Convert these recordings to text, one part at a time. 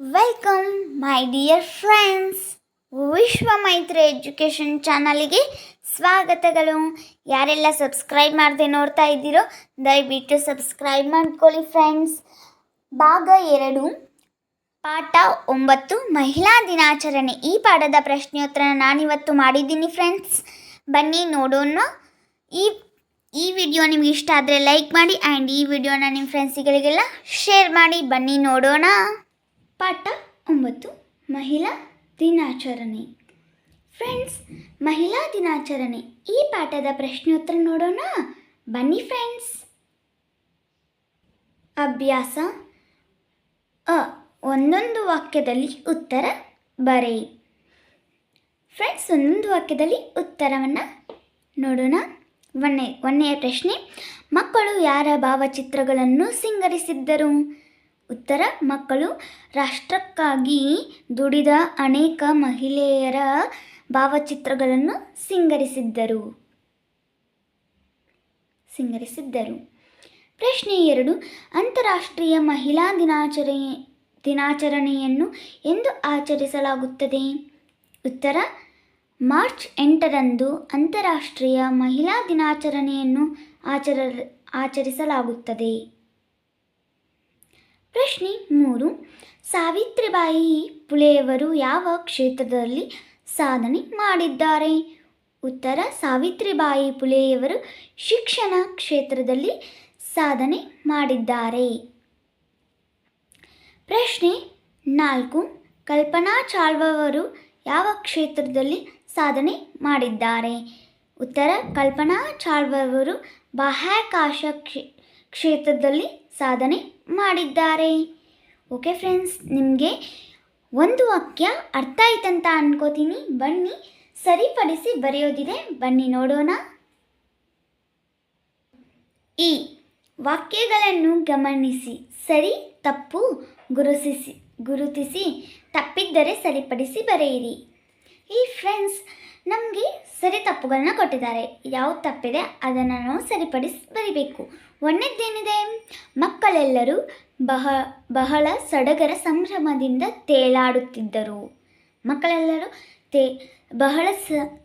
Welcome my dear friends ವಿಶ್ವ ಮೈತ್ರಿ education ಚಾನಲಿಗೆ ಸ್ವಾಗತಗಳು. ಯಾರೆಲ್ಲ ಸಬ್ಸ್ಕ್ರೈಬ್ ಮಾಡದೆ ನೋಡ್ತಾ ಇದ್ದೀರೋ, ದಯವಿಟ್ಟು ಸಬ್ಸ್ಕ್ರೈಬ್ ಮಾಡ್ಕೊಳ್ಳಿ ಫ್ರೆಂಡ್ಸ್ ಭಾಗ ಎರಡು, ಪಾಠ ಒಂಬತ್ತು, ಮಹಿಳಾ ದಿನಾಚರಣೆ. ಈ ಪಾಠದ ಪ್ರಶ್ನೋತ್ತರ ನಾನಿವತ್ತು ಮಾಡಿದ್ದೀನಿ ಫ್ರೆಂಡ್ಸ್ ಬನ್ನಿ ನೋಡೋಣ. ಈ ಈ ವಿಡಿಯೋ ನಿಮ್ಗೆ ಇಷ್ಟ ಆದರೆ ಲೈಕ್ ಮಾಡಿ ಆ್ಯಂಡ್ ಈ ವಿಡಿಯೋನ ನಿಮ್ಮ ಫ್ರೆಂಡ್ಸ್ಗಳಿಗೆಲ್ಲ ಶೇರ್ ಮಾಡಿ. ಬನ್ನಿ ನೋಡೋಣ. ಪಾಠ ಒಂಬತ್ತು, ಮಹಿಳಾ ದಿನಾಚರಣೆ. ಫ್ರೆಂಡ್ಸ್ ಮಹಿಳಾ ದಿನಾಚರಣೆ. ಈ ಪಾಠದ ಪ್ರಶ್ನೋತ್ತರ ನೋಡೋಣ. ಬನ್ನಿ ಫ್ರೆಂಡ್ಸ್ ಅಭ್ಯಾಸ. ಅ, ಒಂದೊಂದು ವಾಕ್ಯದಲ್ಲಿ ಉತ್ತರ ಬರೆಯಿ ಫ್ರೆಂಡ್ಸ್ ಒಂದೊಂದು ವಾಕ್ಯದಲ್ಲಿ ಉತ್ತರವನ್ನು ನೋಡೋಣ. ಒನ್ನೆ ಒಂದನೆಯ ಪ್ರಶ್ನೆ. ಮಕ್ಕಳು ಯಾರ ಭಾವಚಿತ್ರಗಳನ್ನು ಸಿಂಗರಿಸಿದ್ದರು? ಉತ್ತರ, ಮಕ್ಕಳು ರಾಷ್ಟ್ರಕ್ಕಾಗಿ ದುಡಿದ ಅನೇಕ ಮಹಿಳೆಯರ ಭಾವಚಿತ್ರಗಳನ್ನು ಸಿಂಗರಿಸಿದ್ದರು. ಸಿಂಗರಿಸಿದ್ದರು. ಪ್ರಶ್ನೆ ಎರಡು, ಅಂತಾರಾಷ್ಟ್ರೀಯ ಮಹಿಳಾ ದಿನಾಚರಣೆ, ದಿನಾಚರಣೆಯನ್ನು ಎಂದು ಆಚರಿಸಲಾಗುತ್ತದೆ? ಉತ್ತರ, ಮಾರ್ಚ್ ಎಂಟರಂದು ಅಂತಾರಾಷ್ಟ್ರೀಯ ಮಹಿಳಾ ದಿನಾಚರಣೆಯನ್ನು ಆಚರ, ಆಚರಿಸಲಾಗುತ್ತದೆ. ಪ್ರಶ್ನೆ ಮೂರು. ಸಾವಿತ್ರಿಬಾಯಿ ಪುಲೆಯವರು ಯಾವ ಕ್ಷೇತ್ರದಲ್ಲಿ ಸಾಧನೆ ಮಾಡಿದ್ದಾರೆ? ಉತ್ತರ, ಸಾವಿತ್ರಿಬಾಯಿ ಪುಲೆಯವರು ಶಿಕ್ಷಣ ಕ್ಷೇತ್ರದಲ್ಲಿ ಸಾಧನೆ ಮಾಡಿದ್ದಾರೆ. ಪ್ರಶ್ನೆ ನಾಲ್ಕು. ಕಲ್ಪನಾ ಚಾಳ್ವವರು ಯಾವ ಕ್ಷೇತ್ರದಲ್ಲಿ ಸಾಧನೆ ಮಾಡಿದ್ದಾರೆ? ಉತ್ತರ, ಕಲ್ಪನಾ ಚಾಳ್ವವರು ಬಾಹ್ಯಾಕಾಶ ಕ್ಷೇ- ಕ್ಷೇತ್ರದಲ್ಲಿ ಸಾಧನೆ ಮಾಡಿದ್ದಾರೆ. ಓಕೆ ಫ್ರೆಂಡ್ಸ್ ನಿಮಗೆ ಒಂದು ವಾಕ್ಯ ಅರ್ಥ ಆಯ್ತಂತ ಅನ್ಕೋತೀನಿ. ಬನ್ನಿ, ಸರಿಪಡಿಸಿ ಬರೆಯೋದಿದೆ. ಬನ್ನಿ ನೋಡೋಣ. ಈ ವಾಕ್ಯಗಳನ್ನು ಗಮನಿಸಿ. ಸರಿ, ತಪ್ಪು, ಗುರುತಿಸಿ ಗುರುತಿಸಿ, ತಪ್ಪಿದ್ದರೆ ಸರಿಪಡಿಸಿ ಬರೆಯಿರಿ. ಈ ಫ್ರೆಂಡ್ಸ್ ನಮಗೆ ಸರಿ ತಪ್ಪುಗಳನ್ನ ಕೊಟ್ಟಿದ್ದಾರೆ. ಯಾವ ತಪ್ಪಿದೆ ಅದನ್ನು ನಾವು ಸರಿಪಡಿಸಿ ಬರಿಬೇಕು. ಒಂದನೇದೇನಿದೆ ಮಕ್ಕಳೆಲ್ಲರೂ ಬಹ, ಬಹಳ ಸಡಗರ ಸಂಭ್ರಮದಿಂದ ತೇಲಾಡುತ್ತಿದ್ದರು. ಮಕ್ಕಳೆಲ್ಲರೂ ತೇ, ಬಹಳ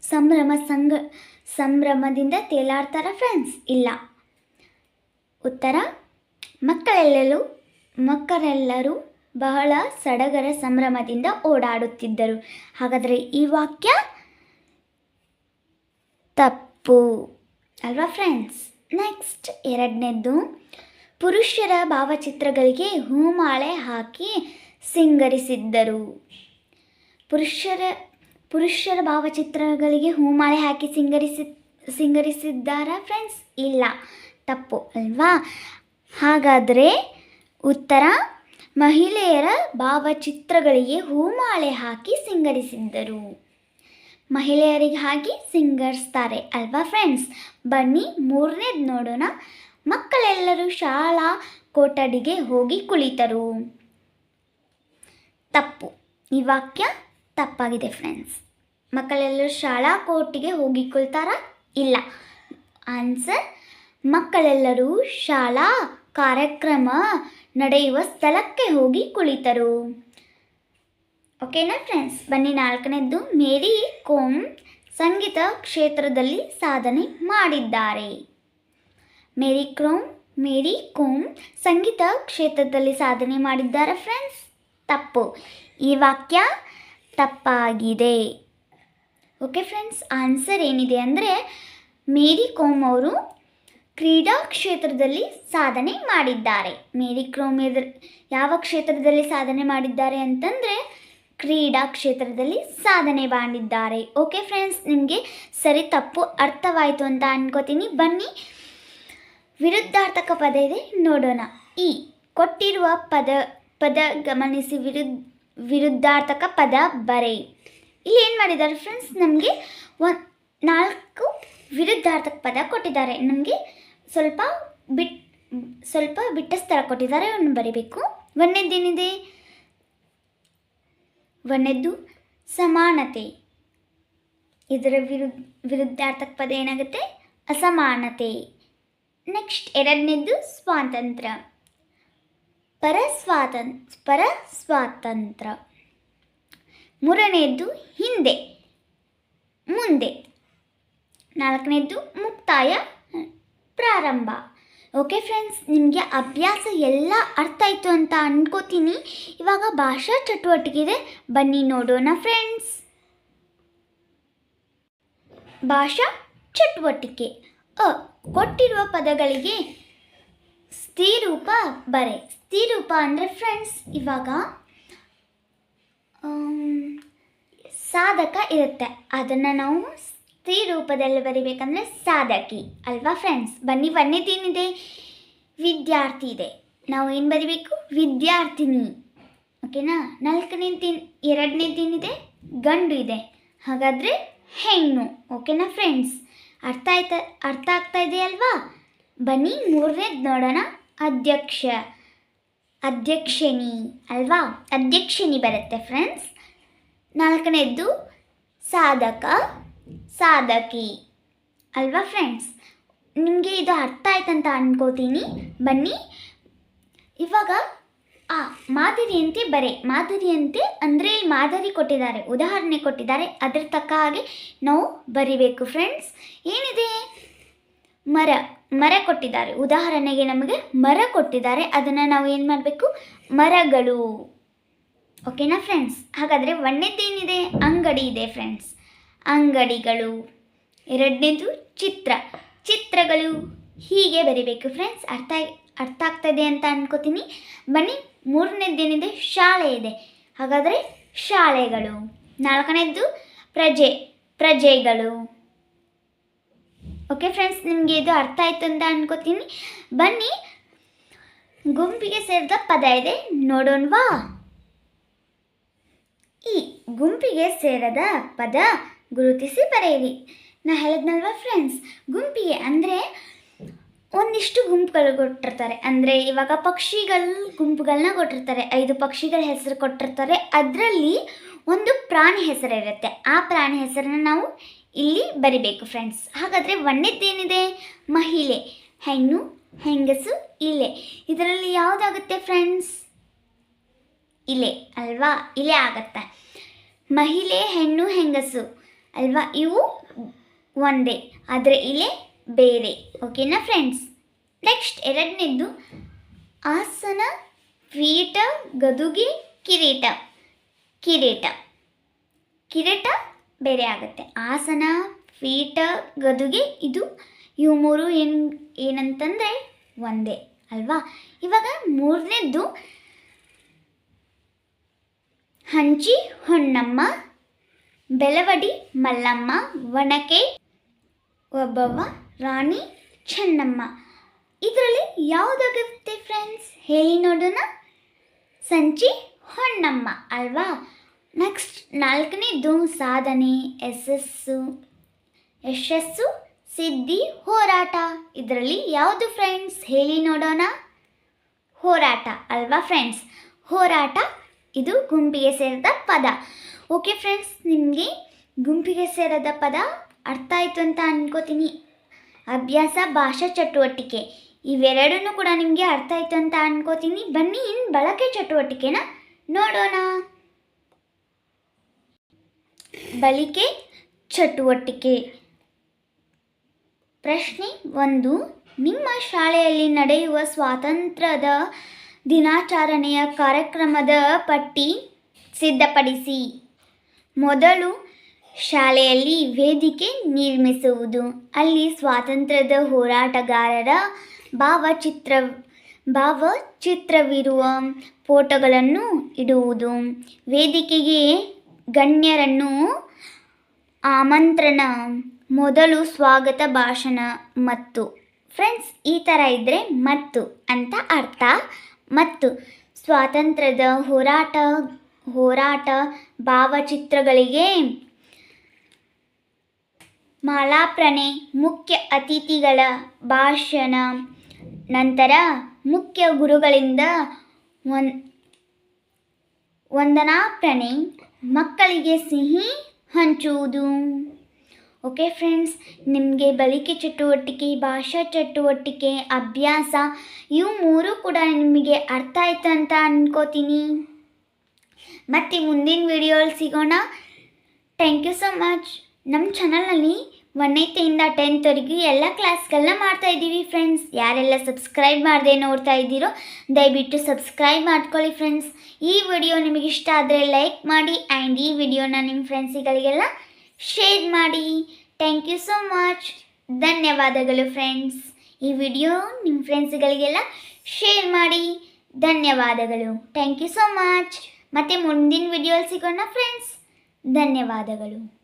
ಸಂಭ್ರಮ ಸಂಗ ಸಂಭ್ರಮದಿಂದ ತೇಲಾಡ್ತಾರ ಫ್ರೆಂಡ್ಸ್ ಇಲ್ಲ. ಉತ್ತರ? ಮಕ್ಕಳೆಲ್ಲರೂ ಮಕ್ಕಳೆಲ್ಲರೂ ಬಹಳ ಸಡಗರ ಸಂಭ್ರಮದಿಂದ ಓಡಾಡುತ್ತಿದ್ದರು. ಹಾಗಾದರೆ ಈ ವಾಕ್ಯ ತಪ್ಪು. ಅಲ್ವಾ ಫ್ರೆಂಡ್ಸ್ ನೆಕ್ಸ್ಟ್ ಎರಡನೇದ್ದು, ಪುರುಷರ ಭಾವಚಿತ್ರಗಳಿಗೆ ಹೂಮಾಳೆ ಹಾಕಿ ಸಿಂಗರಿಸಿದ್ದರು. ಪುರುಷರ ಪುರುಷರ ಭಾವಚಿತ್ರಗಳಿಗೆ ಹೂಮಾಳೆ ಹಾಕಿ ಸಿಂಗರಿಸಿ, ಸಿಂಗರಿಸಿದ್ದಾರಾ ಫ್ರೆಂಡ್ಸ್ ಇಲ್ಲ. ತಪ್ಪು, ಅಲ್ವಾ? ಹಾಗಾದರೆ ಉತ್ತರ, ಮಹಿಳೆಯರ ಭಾವಚಿತ್ರಗಳಿಗೆ ಹೂಮಾಳೆ ಹಾಕಿ ಸಿಂಗರಿಸಿದ್ದರು. ಮಹಿಳೆಯರಿಗೆ ಹಾಗೆ ಸಿಂಗರ್ಸ್ತಾರೆ ಅಲ್ವಾ ಫ್ರೆಂಡ್ಸ್ ಬನ್ನಿ ಮೂರನೇದು ನೋಡೋಣ. ಮಕ್ಕಳೆಲ್ಲರೂ ಶಾಲಾ ಕೊಠಡಿಗೆ ಹೋಗಿ ಕುಳಿತರು. ತಪ್ಪು. ಈ ವಾಕ್ಯ ತಪ್ಪಾಗಿದೆ ಫ್ರೆಂಡ್ಸ್ ಮಕ್ಕಳೆಲ್ಲರೂ ಶಾಲಾ ಕೋಟಿಗೆ ಹೋಗಿ ಕುಳಿತಾರ? ಇಲ್ಲ. ಆನ್ಸರ್ ಮಕ್ಕಳೆಲ್ಲರೂ ಶಾಲಾ ಕಾರ್ಯಕ್ರಮ ನಡೆಯುವ ಸ್ಥಳಕ್ಕೆ ಹೋಗಿ ಕುಳಿತರು. ಓಕೆನಾ ಫ್ರೆಂಡ್ಸ್ ಬನ್ನಿ ನಾಲ್ಕನೇದ್ದು. ಮೇರಿ ಕೋಮ್ ಸಂಗೀತ ಕ್ಷೇತ್ರದಲ್ಲಿ ಸಾಧನೆ ಮಾಡಿದ್ದಾರೆ. ಮೇರಿ ಕ್ರೋಮ್ ಮೇರಿ ಕೋಮ್ ಸಂಗೀತ ಕ್ಷೇತ್ರದಲ್ಲಿ ಸಾಧನೆ ಮಾಡಿದ್ದಾರೆ ಫ್ರೆಂಡ್ಸ್ ತಪ್ಪು. ಈ ವಾಕ್ಯ ತಪ್ಪಾಗಿದೆ. ಓಕೆ ಫ್ರೆಂಡ್ಸ್ ಆನ್ಸರ್ ಏನಿದೆ ಅಂದರೆ ಮೇರಿ ಕೋಮ್ ಅವರು ಕ್ರೀಡಾ ಕ್ಷೇತ್ರದಲ್ಲಿ ಸಾಧನೆ ಮಾಡಿದ್ದಾರೆ. ಮೇರಿ ಕ್ರೋಮ್ ಎದುರು ಯಾವ ಕ್ಷೇತ್ರದಲ್ಲಿ ಸಾಧನೆ ಮಾಡಿದ್ದಾರೆ ಅಂತಂದರೆ ಕ್ರೀಡಾ ಕ್ಷೇತ್ರದಲ್ಲಿ ಸಾಧನೆ ಮಾಡಿದ್ದಾರೆ. ಓಕೆ ಫ್ರೆಂಡ್ಸ್ ನಿಮಗೆ ಸರಿ ತಪ್ಪು ಅರ್ಥವಾಯಿತು ಅಂತ ಅನ್ಕೋತೀನಿ. ಬನ್ನಿ, ವಿರುದ್ಧಾರ್ಥಕ ಪದ ಇದೆ, ನೋಡೋಣ. ಈ ಕೊಟ್ಟಿರುವ ಪದ ಪದ ಗಮನಿಸಿ ವಿರುದ್ಧ ವಿರುದ್ಧಾರ್ಥಕ ಪದ ಬರೆ. ಇಲ್ಲಿ ಏನು ಮಾಡಿದ್ದಾರೆ ಫ್ರೆಂಡ್ಸ್ ನಮಗೆ ಒಂದು ನಾಲ್ಕು ವಿರುದ್ಧಾರ್ಥಕ ಪದ ಕೊಟ್ಟಿದ್ದಾರೆ. ನಮಗೆ ಸ್ವಲ್ಪ ಬಿಟ್, ಸ್ವಲ್ಪ ಬಿಟ್ಟ ಸ್ಥಳ ಕೊಟ್ಟಿದ್ದಾರೆ ಅವನು ಬರೀಬೇಕು. ಒಂದನೇದೇನಿದೆ ಒಂದನೇದ್ದು ಸಮಾನತೆ. ಇದರ ವಿರುದ್ಧ ವಿರುದ್ಧಾರ್ಥಕ ಪದ ಏನಾಗುತ್ತೆ? ಅಸಮಾನತೆ. ನೆಕ್ಸ್ಟ್ ಎರಡನೇದ್ದು ಸ್ವಾತಂತ್ರ್ಯ ಪರ ಸ್ವಾತಂ ಪರ ಸ್ವಾತಂತ್ರ್ಯ ಮೂರನೆಯದ್ದು ಹಿಂದೆ, ಮುಂದೆ. ನಾಲ್ಕನೇದ್ದು ಮುಕ್ತಾಯ, ಪ್ರಾರಂಭ. ಓಕೆ ಫ್ರೆಂಡ್ಸ್ ನಿಮಗೆ ಅಭ್ಯಾಸ ಎಲ್ಲ ಅರ್ಥ ಆಯಿತು ಅಂತ ಅಂದ್ಕೋತೀನಿ ಇವಾಗ ಭಾಷಾ ಚಟುವಟಿಕೆ ಇದೆ ಬನ್ನಿ ನೋಡೋಣ ಫ್ರೆಂಡ್ಸ್ ಭಾಷಾ ಚಟುವಟಿಕೆ. ಅ, ಕೊಟ್ಟಿರುವ ಪದಗಳಿಗೆ ಸ್ಥಿರೂಪ ಬರೆ. ಸ್ಥಿರೂಪ ಅಂದರೆ ಫ್ರೆಂಡ್ಸ್ ಇವಾಗ ಸಾಧಕ ಇರುತ್ತೆ. ಅದನ್ನು ನಾವು ಸ್ಥಿರ ರೂಪದಲ್ಲಿ ಬರಿಬೇಕಂದ್ರೆ ಸಾಧಕಿ ಅಲ್ವಾ ಫ್ರೆಂಡ್ಸ್ ಬನ್ನಿ ಒಂದೇದೇನಿದೆ ವಿದ್ಯಾರ್ಥಿ ಇದೆ. ನಾವು ಏನು ಬರಿಬೇಕು? ವಿದ್ಯಾರ್ಥಿನಿ. ಓಕೆನಾ ನಾಲ್ಕನೇ ತಿನ್ ಎರಡನೇ ತಿನ್ನಿದೆ, ಗಂಡು ಇದೆ. ಹಾಗಾದರೆ ಹೆಣ್ಣು. ಓಕೆನಾ ಫ್ರೆಂಡ್ಸ್ ಅರ್ಥ ಆಯ್ತಾ, ಅರ್ಥ ಆಗ್ತಾ ಇದೆ ಅಲ್ವಾ? ಬನ್ನಿ, ಮೂರನೇದು ನೋಡೋಣ. ಅಧ್ಯಕ್ಷ. ಅಧ್ಯಕ್ಷಿಣಿ. ಅಲ್ವಾ? ಅಧ್ಯಕ್ಷಿಣಿ ಬರುತ್ತೆ ಫ್ರೆಂಡ್ಸ್ ನಾಲ್ಕನೇದ್ದು ಸಾಧಕ. ಸಾಧಕಿ. ಅಲ್ವಾ ಫ್ರೆಂಡ್ಸ್ ನಿಮಗೆ ಇದು ಅರ್ಥ ಆಯ್ತಂತ ಅನ್ಕೋತೀನಿ. ಬನ್ನಿ. ಇವಾಗ ಆ ಮಾದರಿಯಂತೆ ಬರೆ. ಮಾದರಿಯಂತೆ ಅಂದರೆ ಮಾದರಿ ಕೊಟ್ಟಿದ್ದಾರೆ, ಉದಾಹರಣೆ ಕೊಟ್ಟಿದ್ದಾರೆ. ಅದ್ರ ತಕ್ಕ ಹಾಗೆ ನಾವು ಬರಿಬೇಕು ಫ್ರೆಂಡ್ಸ್ ಏನಿದೆ? ಮರ ಮರ ಕೊಟ್ಟಿದ್ದಾರೆ. ಉದಾಹರಣೆಗೆ ನಮಗೆ ಮರ ಕೊಟ್ಟಿದ್ದಾರೆ. ಅದನ್ನು ನಾವು ಏನು ಮಾಡಬೇಕು? ಮರಗಳು. ಓಕೆನಾ ಫ್ರೆಂಡ್ಸ್ ಹಾಗಾದರೆ ಒಣ್ಣೆದ್ದೇನಿದೆ? ಅಂಗಡಿ ಇದೆ ಫ್ರೆಂಡ್ಸ್ ಅಂಗಡಿಗಳು. ಎರಡನೇದು ಚಿತ್ರ. ಚಿತ್ರಗಳು ಹೀಗೆ ಬರಿಬೇಕು ಫ್ರೆಂಡ್ಸ್ ಅರ್ಥ ಅರ್ಥ ಆಗ್ತದೆ ಅಂತ ಅನ್ಕೋತೀನಿ. ಬನ್ನಿ ಮೂರನೇದೇನಿದೆ ಶಾಲೆ ಇದೆ. ಹಾಗಾದರೆ ಶಾಲೆಗಳು. ನಾಲ್ಕನೇದ್ದು ಪ್ರಜೆ, ಪ್ರಜೆಗಳು. ಓಕೆ ಫ್ರೆಂಡ್ಸ್ ನಿಮಗೆ ಇದು ಅರ್ಥ ಆಯಿತು ಅಂತ ಅನ್ಕೋತೀನಿ. ಬನ್ನಿ, ಗುಂಪಿಗೆ ಸೇರಿದ ಪದ ಇದೆ, ನೋಡೋಣವಾ? ಈ ಗುಂಪಿಗೆ ಸೇರದ ಪದ ಗುರುತಿಸಿ ಬರೆಯಿರಿ. ನಾ ಹೇಳಿದ್ನಲ್ವ ಫ್ರೆಂಡ್ಸ್ ಗುಂಪಿಗೆ ಅಂದರೆ ಒಂದಿಷ್ಟು ಗುಂಪುಗಳು ಕೊಟ್ಟಿರ್ತಾರೆ. ಅಂದರೆ ಇವಾಗ ಪಕ್ಷಿಗಳ ಗುಂಪುಗಳನ್ನ ಕೊಟ್ಟಿರ್ತಾರೆ. ಐದು ಪಕ್ಷಿಗಳ ಹೆಸರು ಕೊಟ್ಟಿರ್ತಾರೆ. ಅದರಲ್ಲಿ ಒಂದು ಪ್ರಾಣಿ ಹೆಸರಿರುತ್ತೆ ಆ ಪ್ರಾಣಿ ಹೆಸರನ್ನ ನಾವು ಇಲ್ಲಿ ಬರಿಬೇಕು ಫ್ರೆಂಡ್ಸ್ ಹಾಗಾದರೆ ಒಂದೇದೇನಿದೆ ಮಹಿಳೆ, ಹೆಣ್ಣು, ಹೆಂಗಸು, ಇಲೆ. ಇದರಲ್ಲಿ ಯಾವುದಾಗುತ್ತೆ ಫ್ರೆಂಡ್ಸ್ ಇಲೆ ಅಲ್ವಾ? ಇಲೆ ಆಗತ್ತೆ? ಮಹಿಳೆ, ಹೆಣ್ಣು, ಹೆಂಗಸು. ಅಲ್ವಾ? ಇವು ಒಂದೇ ಆದರೆ ಇಲ್ಲಿ ಬೇರೆ. ಓಕೆನಾ ಫ್ರೆಂಡ್ಸ್ ನೆಕ್ಸ್ಟ್ ಎರಡನೇದ್ದು ಆಸನ ಪೀಠ ಗದುಗೆ, ಕಿರೀಟ. ಕಿರೀಟ. ಕಿರೀಟ ಬೇರೆ ಆಗುತ್ತೆ. ಆಸನ ಪೀಠ ಗದುಗೆ, ಇದು ಇವು ಮೂರು ಏನು, ಏನಂತಂದರೆ ಒಂದೇ ಅಲ್ವಾ? ಇವಾಗ ಮೂರನೇದ್ದು ಹಂಚಿ ಹೊನ್ನಮ್ಮ ಬೆಳವಡಿ, ಮಲ್ಲಮ್ಮ ಒಣಕೆ ಒಬ್ಬವ್ವ ರಾಣಿ, ಚೆನ್ನಮ್ಮ. ಇದರಲ್ಲಿ ಯಾವುದಾಗುತ್ತೆ ಫ್ರೆಂಡ್ಸ್ ಹೇಳಿ ನೋಡೋಣ. ಸಂಚಿ ಹೊನ್ನಮ್ಮ ಅಲ್ವಾ? ನೆಕ್ಸ್ಟ್ ನಾಲ್ಕನೇದು ಸಾಧನೆ, ಯಶಸ್ಸು. ಯಶಸ್ಸು, ಸಿದ್ಧಿ, ಹೋರಾಟ. ಇದರಲ್ಲಿ ಯಾವುದು ಫ್ರೆಂಡ್ಸ್ ಹೇಳಿ ನೋಡೋಣ. ಹೋರಾಟ ಅಲ್ವಾ ಫ್ರೆಂಡ್ಸ್ ಹೋರಾಟ, ಇದು ಗುಂಪಿಗೆ ಸೇರಿದ ಪದ. ಓಕೆ ಫ್ರೆಂಡ್ಸ್, ನಿಮಗೆ ಗುಂಪಿಗೆ ಸೇರದ ಪದ ಅರ್ಥ ಆಯಿತು ಅಂತ ಅನ್ಕೋತೀನಿ. ಅಭ್ಯಾಸ, ಭಾಷಾ ಚಟುವಟಿಕೆ ಇವೆರಡೂ ಕೂಡ ನಿಮಗೆ ಅರ್ಥ ಆಯಿತು ಅಂತ ಅನ್ಕೋತೀನಿ. ಬನ್ನಿ ಇನ್ನು ಬಳಕೆ ಚಟುವಟಿಕೆನ ನೋಡೋಣ. ಬಳಿಕೆ ಚಟುವಟಿಕೆ. ಪ್ರಶ್ನೆ ಒಂದು, ನಿಮ್ಮ ಶಾಲೆಯಲ್ಲಿ ನಡೆಯುವ ಸ್ವಾತಂತ್ರ್ಯದ ದಿನಾಚರಣೆಯ ಕಾರ್ಯಕ್ರಮದ ಪಟ್ಟಿ ಸಿದ್ಧಪಡಿಸಿ. ಮೊದಲು ಶಾಲೆಯಲ್ಲಿ ವೇದಿಕೆ ನಿರ್ಮಿಸುವುದು. ಅಲ್ಲಿ ಸ್ವಾತಂತ್ರ್ಯದ ಹೋರಾಟಗಾರರ ಭಾವಚಿತ್ರ, ಭಾವಚಿತ್ರವಿರುವ ಫೋಟೋಗಳನ್ನು ಇಡುವುದು. ವೇದಿಕೆಗೆ ಗಣ್ಯರನ್ನು ಆಮಂತ್ರಣ, ಮೊದಲು ಸ್ವಾಗತ ಭಾಷಣ ಮತ್ತು, ಫ್ರೆಂಡ್ಸ್, ಈ ಥರ ಇದ್ದರೆ ಮತ್ತು ಅಂತ ಅರ್ಥ. ಮತ್ತು, ಸ್ವಾತಂತ್ರ್ಯದ ಹೋರಾಟ ಹೋರಾಟ ಭಾವಚಿತ್ರಗಳಿಗೆ. ಮಾಲಾಪ್ರಣೆ ಮುಖ್ಯ ಅತಿಥಿಗಳ ಭಾಷಣ. ನಂತರ ಮುಖ್ಯ ಗುರುಗಳಿಂದ ವಂದನಾ ಪ್ರಣೆ ಮಕ್ಕಳಿಗೆ ಸಿಹಿ ಹಂಚುವುದು. ಓಕೆ ಫ್ರೆಂಡ್ಸ್, ನಿಮಗೆ ಬಳಿಕೆ ಚಟುವಟಿಕೆ, ಭಾಷಾ ಚಟುವಟಿಕೆ, ಅಭ್ಯಾಸ, ಇವು ಮೂರು ಕೂಡ ನಿಮಗೆ ಅರ್ಥ ಆಯ್ತು ಅಂತ ಅನ್ಕೋತೀನಿ. ಮತ್ತು ಮುಂದಿನ ವಿಡಿಯೋಲ್ಲಿ ಸಿಗೋಣ. ಥ್ಯಾಂಕ್ ಯು ಸೊ ಮಚ್ ನಮ್ಮ ಚಾನಲ್ನಲ್ಲಿ ಒಂದನೇತೆಯಿಂದ ಟೆಂತ್ವರೆಗೂ ಎಲ್ಲ ಕ್ಲಾಸ್ಗಳನ್ನ ಮಾಡ್ತಾ ಇದ್ದೀವಿ ಫ್ರೆಂಡ್ಸ್. ಯಾರೆಲ್ಲ ಸಬ್ಸ್ಕ್ರೈಬ್ ಮಾಡದೆ ನೋಡ್ತಾ ಇದ್ದೀರೋ, ದಯವಿಟ್ಟು ಸಬ್ಸ್ಕ್ರೈಬ್ ಮಾಡ್ಕೊಳ್ಳಿ ಫ್ರೆಂಡ್ಸ್. ಈ ವಿಡಿಯೋ ನಿಮಗೆ ಇಷ್ಟ ಆದರೆ ಲೈಕ್ ಮಾಡಿ ಆ್ಯಂಡ್ ಈ ವಿಡಿಯೋನ ನಿಮ್ಮ ಫ್ರೆಂಡ್ಸಿಗಳಿಗೆಲ್ಲ ಶೇರ್ ಮಾಡಿ. ಥ್ಯಾಂಕ್ ಯು ಸೋ ಮಚ್ ಧನ್ಯವಾದಗಳು ಫ್ರೆಂಡ್ಸ್. ಈ ವಿಡಿಯೋ ನಿಮ್ಮ ಫ್ರೆಂಡ್ಸ್ಗಳಿಗೆಲ್ಲ ಶೇರ್ ಮಾಡಿ. ಧನ್ಯವಾದಗಳು. ಥ್ಯಾಂಕ್ ಯು ಸೋ ಮಚ್ ಮತ್ತು ಮುಂದಿನ ವಿಡಿಯೋಲಿ ಸಿಗೋಣ ಫ್ರೆಂಡ್ಸ್ ಧನ್ಯವಾದಗಳು.